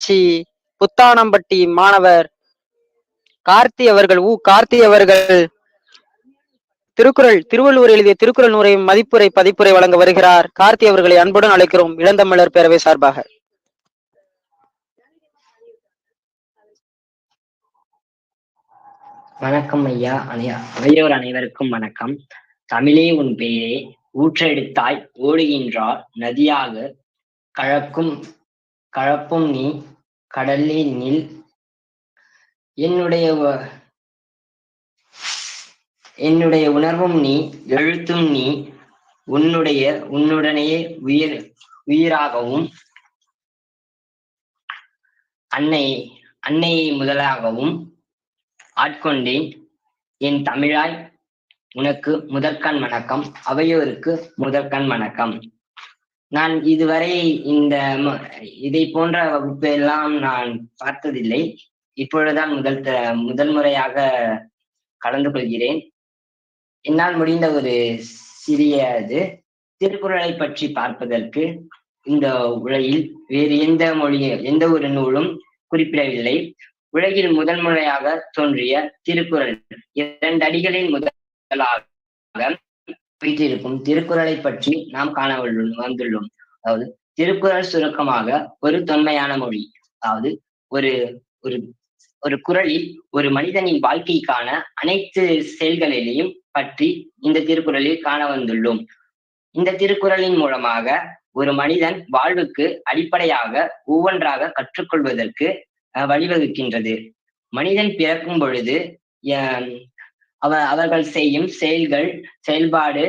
ஊராட்சி புத்தானம்பட்டி மாணவர் கார்த்தி அவர்கள் ஊ கார்த்தி அவர்கள் திருக்குறள் திருவள்ளுவர் எழுதிய திருக்குறள் நூறை மதிப்புரை பதிப்புரை வழங்க வருகிறார். கார்த்தி அவர்களை அன்புடன் அழைக்கிறோம். இளந்தமிழர் பேரவை சார்பாக. வணக்கம் ஐயா. ஐயா அவையோர் அனைவருக்கும் வணக்கம். தமிழே உன் பெயரே ஊற்றெடுத்தாய் ஓடுகின்றார். நதியாக கழக்கும் கழப்பும் நீ கடலே நில். என்னுடைய வ- என்னுடைய உணர்வும் நீ எழுத்தும் நீ உன்னுடைய உன்னுடனேயே உயிர் உயிராகவும் அன்னை அன்னையை முதலாகவும் ஆட்கொண்டேன். என் தமிழாய் உனக்கு முதற்கண் வணக்கம் அவையோருக்கு முதற்கண் வணக்கம். நான் இதுவரை இந்த இதை போன்ற வகுப்பு எல்லாம் நான் பார்த்ததில்லை. இப்பொழுதுதான் முதல் முதல் முறையாக கலந்து கொள்கிறேன். என்னால் முடிந்த ஒரு சிறிய இது திருக்குறளை பற்றி பார்ப்பதற்கு இந்த உலகில் வேறு எந்த மொழியும் எந்த ஒரு நூலும் குறிப்பிடவில்லை. உலகில் முதல் முறையாக தோன்றிய திருக்குறள். இரண்டு அடிகளில் முதலாக வீட்டிருக்கும் திருக்குறளை பற்றி நாம் காண வந்துள்ளோம் அதாவது திருக்குறள் சுருக்கமாக ஒரு தொன்மையான மொழி. அதாவது ஒரு ஒரு ஒரு குறளில் ஒரு மனிதனின் வாழ்க்கைக்கான அனைத்து செயல்களிலையும் பற்றி இந்த திருக்குறளில் காண வந்துள்ளோம். இந்த திருக்குறளின் மூலமாக ஒரு மனிதன் வாழ்வுக்கு அடிப்படையாக ஒவ்வொன்றாக கற்றுக்கொள்வதற்கு அஹ், வழிவகுக்கின்றது. மனிதன் பிறக்கும் பொழுது அஹ், அவ அவர்கள் செய்யும் செயல்கள் செயல்பாடு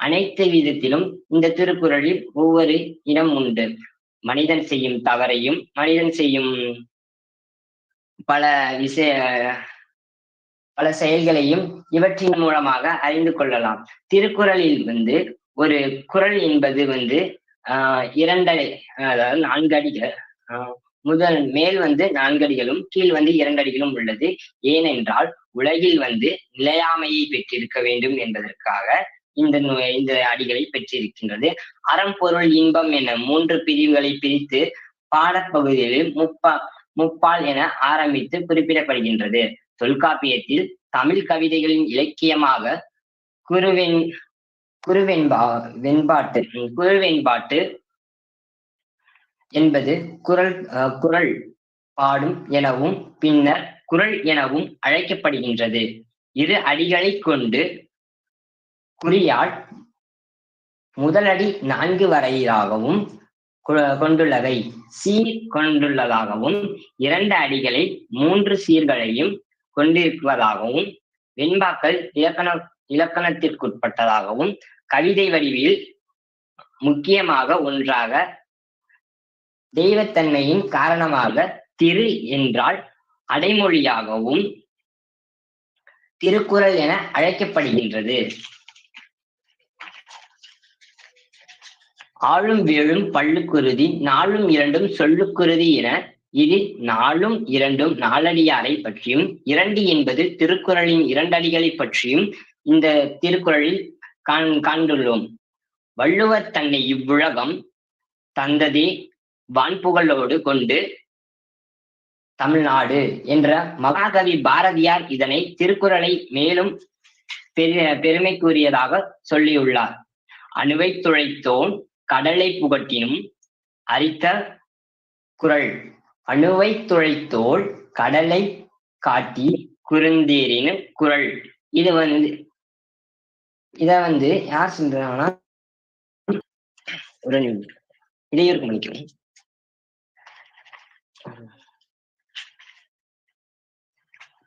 அனைத்து விதத்திலும் இந்த திருக்குறளில் ஒவ்வொரு இடம் உண்டு. மனிதன் செய்யும் தவறையும் மனிதன் செய்யும் பல விஷய பல செயல்களையும் இவற்றின் மூலமாக அறிந்து கொள்ளலாம். திருக்குறளில் வந்து ஒரு குறள் என்பது வந்து ஆஹ் இரண்டரை அதாவது நான்கு அடிகள் ஆஹ் முதல் மேல் வந்து நான்கு அடிகளும் கீழ் வந்து இரண்டு அடிகளும் உள்ளது. ஏனென்றால் உலகில் வந்து நிலையாமையை பெற்றிருக்க வேண்டும் என்பதற்காக இந்த இந்த அடிகளை பெற்றிருக்கின்றது. அறம் பொருள் இன்பம் என மூன்று பிரிவுகளை பிரித்து பாடப்பகுதியில் முப்பா முப்பால் என ஆரம்பித்து குறிப்பிடப்படுகின்றது. தொல்காப்பியத்தில் தமிழ் கவிதைகளின் இலக்கியமாக குருவெண் குருவெண்பா வெண்பாட்டு குருவெண்பாட்டு என்பது குரல் குரல் பாடும் எனவும் பின்னர் குரல் எனவும் அழைக்கப்படுகின்றது. இரு அடிகளைக் கொண்டு குறியால் முதலடி நான்கு வரையிலாகவும் கொ- கொண்டுள்ளவை. சீர் கொண்டுள்ளதாகவும் இரண்டு அடிகளை மூன்று சீர்களையும் கொண்டிருப்பதாகவும் வெண்பாக்கள் இலக்கண இலக்கணத்திற்குட்பட்டதாகவும் கவிதை வடிவில் முக்கியமாக ஒன்றாக தெய்வத்தன்மையின் காரணமாக திரு என்றால் அடைமொழியாகவும் திருக்குறள் என அழைக்கப்படுகின்றது. ஆளும் வேளும் பள்ளுக்குருதி நாளும் இரண்டும் சொல்லுக்குருதி என இது நாளும் இரண்டும் நாலடியாரை பற்றியும் இரண்டு என்பது திருக்குறளின் இரண்டடிகளை பற்றியும் இந்த திருக்குறளில் காண் காண்டுள்ளோம் வள்ளுவர் தன்னை இவ்வுலகம் தந்ததே வான்புகழோடு கொண்டு தமிழ்நாடு என்ற மகாகவி பாரதியார் இதனை திருக்குறளை மேலும் பெரு பெருமைக்குரியதாக சொல்லியுள்ளார். அணுவை துழைத்தோன் கடலை புகட்டினும் அரித்த குறள். அணுவை துழைத்தோள் கடலை காட்டி குறுந்தீரின் குறள். இது வந்து இத வந்து யார் சொல்றாங்கன்னா ஒரு நிமிடம் இடையூறு மன்னிக்கவும்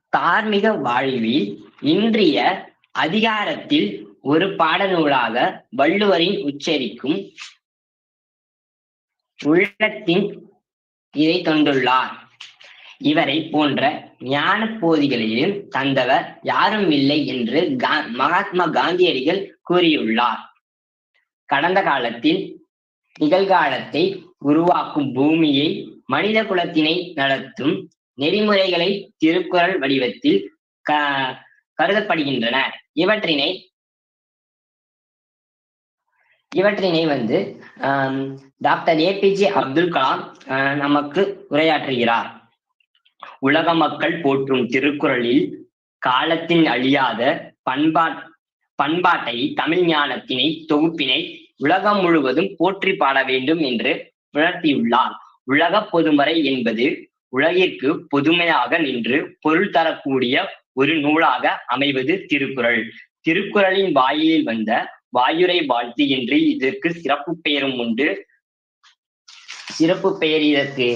தார்மீக வாழ்வில் இன்றைய அதிகாரத்தில் ஒரு பாடநூலாக வள்ளுவரின் உச்சரிக்கும் உள்ளத்தின் இதை தந்துள்ளார். இவரை போன்ற ஞான போதிகளையும் தந்தவர் யாரும் இல்லை என்று கா- மகாத்மா காந்தியடிகள் கூறியுள்ளார். கடந்த காலத்தில் நிகழ்காலத்தை உருவாக்கும் பூமியை மனித குலத்தினை நடத்தும் நெறிமுறைகளை திருக்குறள் வடிவத்தில் க கருதப்படுகின்றன. இவற்றினை இவற்றினை வந்து டாக்டர் ஏபிஜே அப்துல் கலாம் நமக்கு உரையாற்றுகிறார். உலக மக்கள் போற்றும் திருக்குறளில் காலத்தின் அழியாத பண்பாட் பண்பாட்டை தமிழ் ஞானத்தினை தொகுப்பினை உலகம் முழுவதும் போற்றி பாட வேண்டும் என்று உணர்த்தியுள்ளார் உலக பொதுமறை என்பது உலகிற்கு பொதுமையாக நின்று பொருள் தரக்கூடிய ஒரு நூலாக அமைவது திருக்குறள். திருக்குறளின் வாயிலில் வந்த வாயுரை வாழ்த்து என்று இதற்கு சிறப்பு பெயரும் உண்டு. சிறப்பு பெயர் இதற்கு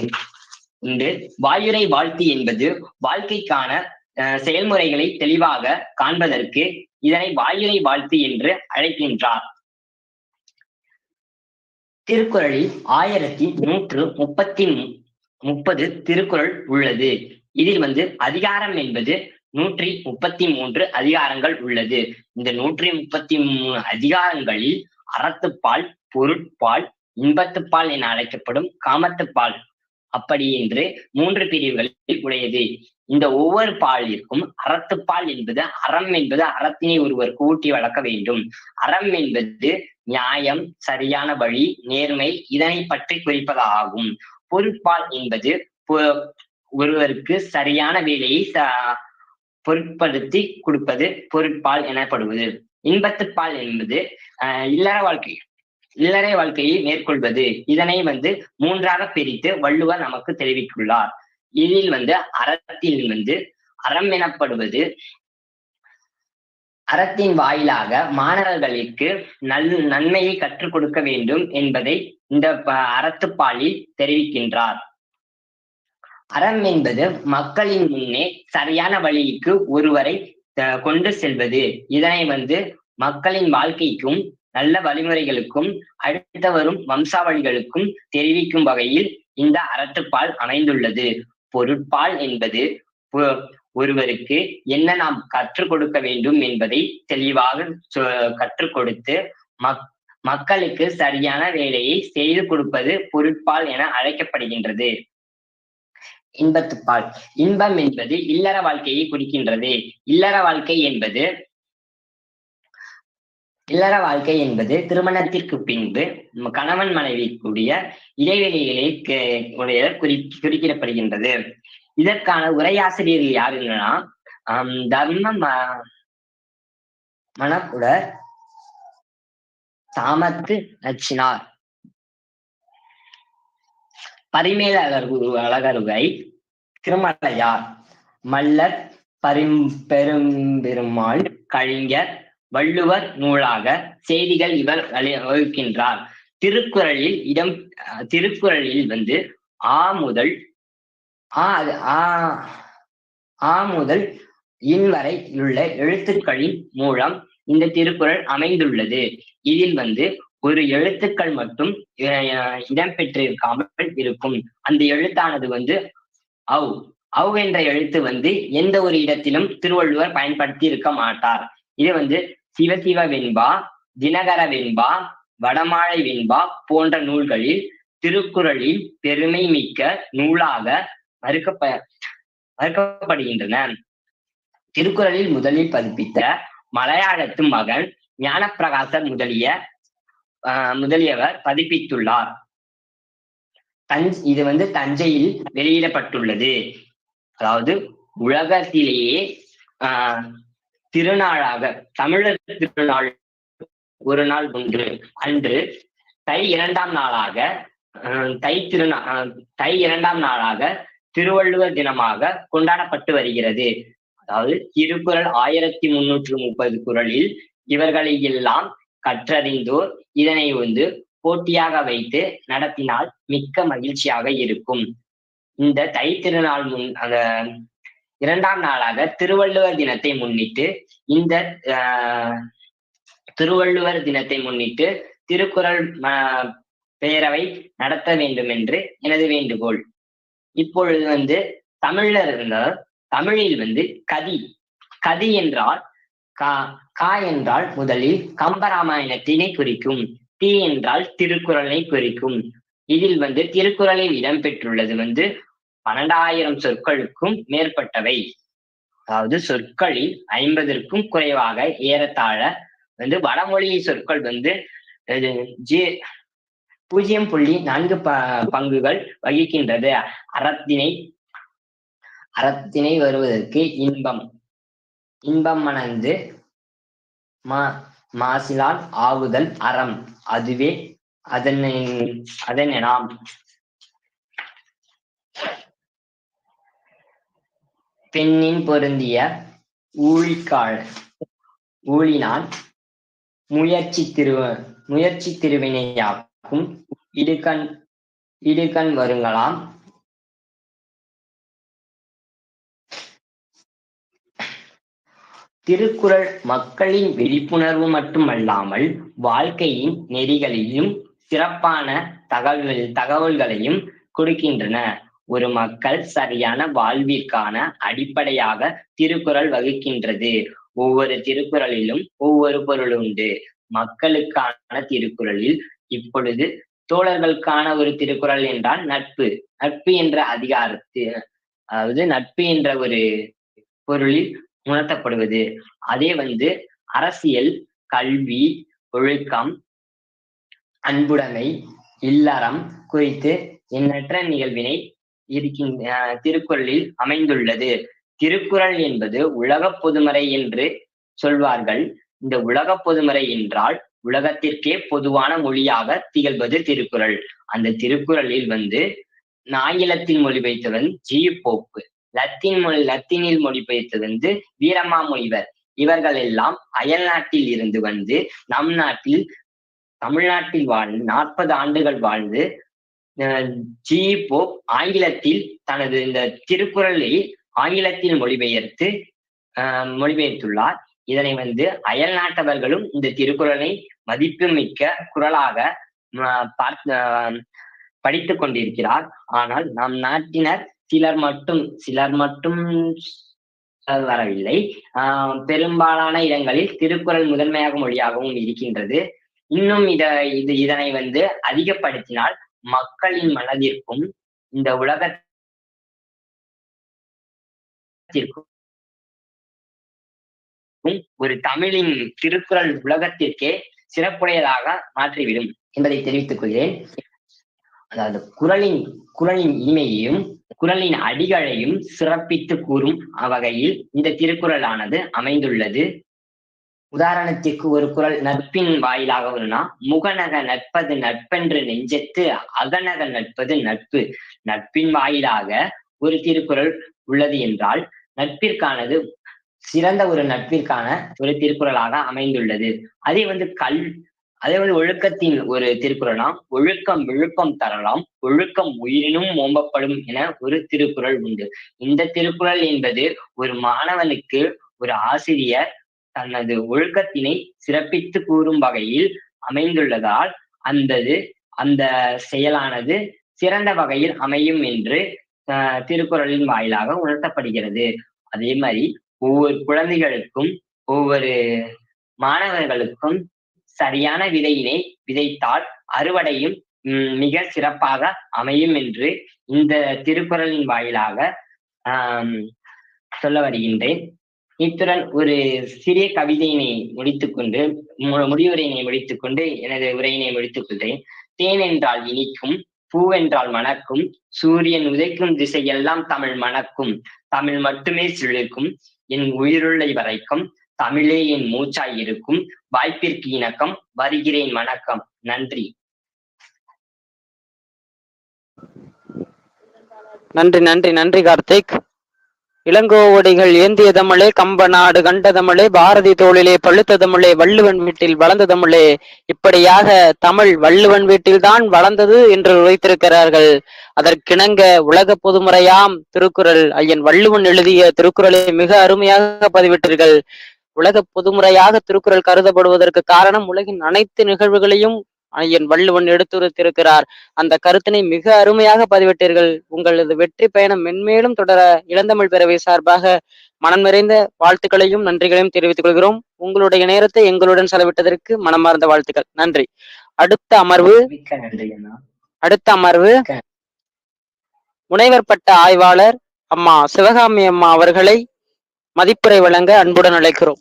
உண்டு. வாயுரை வாழ்த்து என்பது வாழ்க்கைக்கான அஹ், செயல்முறைகளை தெளிவாக காண்பதற்கு இதனை வாயுரை வாழ்த்து என்று அழைக்கின்றார். திருக்குறளில் ஆயிரத்தி நூற்று முப்பத்தி முப்பது திருக்குறள் உள்ளது. இதில் வந்து அதிகாரம் என்பது நூற்றி முப்பத்தி மூன்று அதிகாரங்கள் உள்ளது. இந்த நூற்றி முப்பத்தி மூணு அதிகாரங்களில் அறத்துப்பால் பொருட்பால் இன்பத்துப்பால் என அழைக்கப்படும் காமத்துப்பால். அப்படி என்று மூன்று பிரிவுகளில் உடையது. இந்த ஒவ்வொரு பாலிற்கும் அறத்துப்பால் என்பது அறம் என்பது அறத்தினை ஒருவர் கூட்டி வளர்க்க வேண்டும். அறம் என்பது நியாயம் சரியான வழி நேர்மை இதனை பற்றி குறிப்பதாகும். பொருட்பால் என்பது பொ- ஒருவருக்கு சரியான வேலையை பொருட்படுத்தி கொடுப்பது பொருட்பால் எனப்படுவது. இன்பத்துப்பால் என்பது அஹ் இல்லற வாழ்க்கை இல்லறை வாழ்க்கையை மேற்கொள்வது. இதனை வந்து மூன்றாக பிரித்து வள்ளுவர் நமக்கு தெரிவித்துள்ளார். இதில் வந்து அறத்தில் வந்து அறம் எனப்படுவது. அறத்தின் வாயிலாக மாணவர்களுக்கு நல் நன்மையை கற்றுக் கொடுக்க வேண்டும் என்பதை இந்த அறத்துப்பாலில் தெரிவிக்கின்றார். அறம் என்பது மக்களின் முன்னே சரியான வழிக்கு ஒருவரை அஹ், கொண்டு செல்வது. இதனை வந்து மக்களின் வாழ்க்கைக்கும் நல்ல வழிமுறைகளுக்கும் அடுத்த வரும் வம்சாவளிகளுக்கும் தெரிவிக்கும் வகையில் இந்த அறத்துப்பால் அமைந்துள்ளது. பொருட்பால் என்பது ஒருவருக்கு என்ன நாம் கற்றுக் கொடுக்க வேண்டும் என்பதை தெளிவாக கற்றுக் கொடுத்து மக் மக்களுக்கு சரியான வேலையை செய்து கொடுப்பது பொருட்பால் என அழைக்கப்படுகின்றது. இன்பத்துப்பால். இன்பம் என்பது இல்லற வாழ்க்கையை குறிக்கின்றது. இல்லற வாழ்க்கை என்பது இல்லற வாழ்க்கை என்பது திருமணத்திற்கு பின்பு கணவன் மனைவி கூடிய இடைவெளிகளை உடைய குறி குறிப்பிடப்படுகின்றது. இதற்கான உரையாசிரியர்கள் யாருன்னா ஆம், தர்ம ம- தாமத்து நச்சினார். பரிமேல அழகு அழகருகை திருமலையார் மல்லர் பரிம் பெரும்பெருமாள் கழிஞர் வள்ளுவர் நூலாக செய்திகள் இவர் வழி- வகுக்கின்றார். திருக்குறளில் இடம் திருக்குறளில் வந்து ஆ முதல் ஆ ஆ முதல் இன்வரை உள்ள எழுத்துக்களின் மூலம் இந்த திருக்குறள் அமைந்துள்ளது. இதில் வந்து ஒரு எழுத்துக்கள் மட்டும் இடம்பெற்றிருக்காமல் இருக்கும். அந்த எழுத்தானது வந்து அவ் அவ் என்ற எழுத்து வந்து எந்த ஒரு இடத்திலும் திருவள்ளுவர் பயன்படுத்தி இருக்க மாட்டார். இது வந்து சிவசிவ வெண்பா தினகர வெண்பா வடமாழை வெண்பா போன்ற நூல்களில் திருக்குறளில் பெருமை மிக்க நூலாக மறுக்கப்ப மறுக்கப்படுகின்றன. திருக்குறளில் முதலில் பதிப்பித்த மலையாளத்து மகன் ஞானப்பிரகாசர் முதலிய முதலியவர் பதிப்பித்துள்ளார். தஞ் இது வந்து தஞ்சையில் வெளியிடப்பட்டுள்ளது. அதாவது உலகத்திலேயே ஆஹ் திருநாளாக தமிழர் திருநாள் ஒரு நாள் ஒன்று அன்று தை இரண்டாம் நாளாக தை திருநா தை இரண்டாம் நாளாக திருவள்ளுவர் தினமாக கொண்டாடப்பட்டு வருகிறது. அதாவது திருக்குறள் ஆயிரத்தி முன்னூற்று முப்பது குறளில் இவர்களை எல்லாம் கற்றறிந்தோர் இதனை வந்து போட்டியாக வைத்து நடத்தினால் மிக்க மகிழ்ச்சியாக இருக்கும். இந்த தை திருநாள் முன் அந்த இரண்டாம் நாளாக திருவள்ளுவர் தினத்தை முன்னிட்டு இந்த ஆஹ், திருவள்ளுவர் தினத்தை முன்னிட்டு திருக்குறள் பேரவை நடத்த வேண்டும் என்று எனது வேண்டுகோள். இப்பொழுது வந்து தமிழர் இருந்தால் தமிழில் வந்து கதி. கதி என்றால் கா கா என்றால் முதலில் கம்பராமாயணத்தினை குறிக்கும் தி என்றால் திருக்குறளை குறிக்கும். இதில் வந்து திருக்குறளில் இடம்பெற்றுள்ளது வந்து பன்னெண்டாயிரம் சொற்களுக்கும் மேற்பட்டவை. அதாவது சொற்களில் ஐம்பதற்கும் குறைவாக ஏறத்தாழ வந்து வடமொழி சொற்கள் வந்து ஜே பூஜ்ஜியம் புள்ளி நான்கு ப பங்குகள் வகிக்கின்றது. அறத்தினை அறத்தினை வருவதற்கு இன்பம். இன்பம் மணந்து மா மாசிலால் ஆவுதல் அறம். அதுவே அதன் அதனெனாம் பெண்ணின் பொருந்திய ஊழிக்காள் ஊழினால் முயற்சி திரு முயற்சி திருவினையாக்கும் இடுக்கண் இடுக்கண் வருங்களாம். திருக்குறள் மக்களின் விழிப்புணர்வு மட்டுமல்லாமல் வாழ்க்கையின் நெறிகளிலும் சிறப்பான தகவல் தகவல்களையும் கொடுக்கின்றன. ஒரு மக்கள் சரியான வாழ்விற்கான அடிப்படையாக திருக்குறள் வகுக்கின்றது. ஒவ்வொரு திருக்குறளிலும் ஒவ்வொரு பொருள் உண்டு. மக்களுக்கான திருக்குறளில் இப்பொழுது தோழர்களுக்கான ஒரு திருக்குறள் என்றால் நட்பு. நட்பு என்ற அதிகாரத்து அதாவது நட்பு என்ற ஒரு பொருளில் உணர்த்தப்படுவது. அதே வந்து அரசியல் கல்வி ஒழுக்கம் அன்புடைமை இல்லறம் குறித்து எண்ணற்ற நிகழ்வினை இருக்கின்ற திருக்குறளில் அமைந்துள்ளது. திருக்குறள் என்பது உலக பொதுமறை என்று சொல்வார்கள். இந்த உலக பொதுமறை என்றால் உலகத்திற்கே பொதுவான மொழியாக திகழ்வது திருக்குறள். அந்த திருக்குறளில் வந்து ஆங்கிலத்தில் மொழிபெயர்த்தவன் ஜி போப்பு லத்தீன் மொழி லத்தீனில் மொழிபெயர்த்தது வந்து வீரமாமுனிவர். இவர்கள் எல்லாம் அயல் நாட்டில் இருந்து வந்து நம் நாட்டில் தமிழ்நாட்டில் வாழ்ந்து நாற்பது ஆண்டுகள் வாழ்ந்து ஜி. போப் ஆங்கிலத்தில் தனது இந்த திருக்குறளை ஆங்கிலத்தில் மொழிபெயர்த்து மொழிபெயர்த்துள்ளார். இதனை வந்து அயல் நாட்டவர்களும் இந்த திருக்குறளை மதிப்புமிக்க குரலாக பார்த்து படித்துக் கொண்டிருக்கிறார். ஆனால் நம் நாட்டினர் சிலர் மட்டும் சிலர் மட்டும் வரவில்லை. ஆஹ் பெரும்பாலான இடங்களில் திருக்குறள் முதன்மையாக மொழியாகவும் இருக்கின்றது. இன்னும் இத இது இதனை வந்து அதிகப்படுத்தினால் மக்களின் மனதிற்கும் இந்த உலகத்திற்கும் ஒரு தமிழின் திருக்குறள் உலகத்திற்கே சிறப்புடையதாக மாற்றிவிடும் என்பதை தெரிவித்துக் கொள்கிறேன். அதாவது குரலின் குரலின் இனிமையையும் குரலின் அடிகளையும் சிறப்பித்து கூறும் வகையில் இந்த திருக்குறளானது அமைந்துள்ளது. உதாரணத்திற்கு ஒரு குரல் நட்பின் வாயிலாக வரும்னா முகநக நட்பது நட்பென்று நெஞ்சத்து அகநக நட்பது நட்பு. நட்பின் வாயிலாக ஒரு திருக்குறள் உள்ளது என்றால் நட்பிற்கானது சிறந்த ஒரு நட்பிற்கான ஒரு திருக்குறளாக அமைந்துள்ளது. அதே வந்து கல் அதே வந்து ஒழுக்கத்தின் ஒரு திருக்குறளாம் ஒழுக்கம் விழுப்பம் தரலாம் ஒழுக்கம் உயிரினும் ஓம்பப்படும் என ஒரு திருக்குறள் உண்டு. இந்த திருக்குறள் என்பது ஒரு மாணவனுக்கு ஒரு ஆசிரியர் தனது ஒழுக்கத்தினை சிறப்பித்து கூறும் வகையில் அமைந்துள்ளதால் அந்தது அந்த செயலானது சிறந்த வகையில் அமையும் என்று அஹ் திருக்குறளின் வாயிலாக உணர்த்தப்படுகிறது. அதே மாதிரி ஒவ்வொரு குழந்தைகளுக்கும் ஒவ்வொரு மாணவர்களுக்கும் சரியான விதையினை விதைத்தால் அறுவடையும் மிக சிறப்பாக அமையும் என்று இந்த திருக்குறளின் வாயிலாக ஆஹ் சொல்ல வருகின்றேன். இத்துடன் ஒரு சிறிய கவிதையினை முடித்துக்கொண்டு முடிவுரையினை முடித்துக்கொண்டு எனது உரையினை முடித்துக் கொள்கிறேன் தேன் என்றால் இனிக்கும் பூவென்றால் மணக்கும் சூரியன் உதைக்கும் திசையெல்லாம் தமிழ் மணக்கும் தமிழ் மட்டுமே சிலிர்க்கும் என் உயிருள்ளை வரைக்கும் தமிழே என் மூச்சாய் இருக்கும் வாய்ப்பிற்கு இணக்கம் வருகிறேன் வணக்கம் நன்றி. நன்றி நன்றி நன்றி கார்த்திக். இளங்கோவடிகள் ஏந்திய தமிழே கம்ப நாடு கண்ட தமிழே பாரதி தோளிலே பழுத்த தமிழே வள்ளுவன் வீட்டில் வளர்ந்த தமிழே இப்படியாக தமிழ் வள்ளுவன் வீட்டில்தான் வளர்ந்தது என்று உரைத்திருக்கிறார்கள். அதற்கிணங்க உலக பொதுமுறையாம் திருக்குறள். ஐயன் வள்ளுவன் எழுதிய திருக்குறளை மிக அருமையாக பதிவிட்டீர்கள். உலக பொதுமுறையாக திருக்குறள் கருதப்படுவதற்கு காரணம் உலகின் அனைத்து நிகழ்வுகளையும் ஐயன் வள்ளுவன் எடுத்துரைத்திருக்கிறார். அந்த கருத்தினை மிக அருமையாக பதிவிட்டீர்கள். உங்களது வெற்றி பயணம் மென்மேலும் தொடர இளந்தமிழ் பேரவை சார்பாக மனம் நிறைந்த வாழ்த்துக்களையும் நன்றிகளையும் தெரிவித்துக் கொள்கிறோம். உங்களுடைய நேரத்தை எங்களுடன் செலவிட்டதற்கு மனமார்ந்த வாழ்த்துக்கள். நன்றி. அடுத்த அமர்வு அடுத்த அமர்வு முனைவர் பட்ட ஆய்வாளர் அம்மா சிவகாமி அம்மா அவர்களை மதிப்புரை வழங்க அன்புடன் அழைக்கிறோம்.